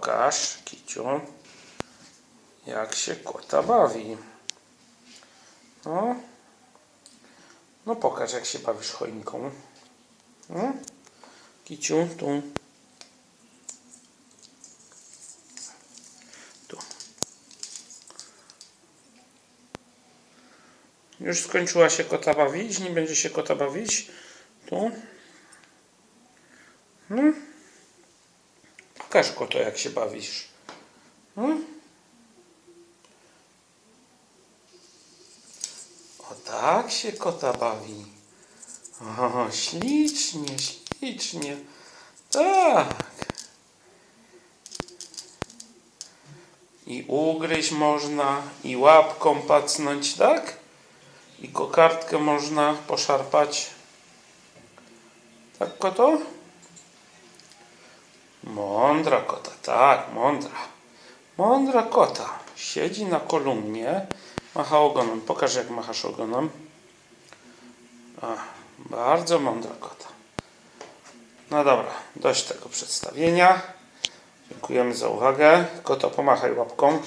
pokaż, Kiciu, jak się kota bawi. No, no pokaż, jak się bawisz choinką. No. Kiciu, tu. Tu. Już skończyła się kota bawić? Nie będzie się kota bawić? Tu. No. Pokaż koto, jak się bawisz. No. O tak się kota bawi. O, ślicznie, ślicznie. Tak. I ugryźć można, i łapką pacnąć, tak? I kokardkę można poszarpać. Tak, koto? Mądra kota, tak, mądra. Mądra kota. Siedzi na kolumnie, macha ogonem. Pokaż, jak machasz ogonem. A, bardzo mądra kota. No dobra, dość tego przedstawienia. Dziękujemy za uwagę. Koto, pomachaj łapką.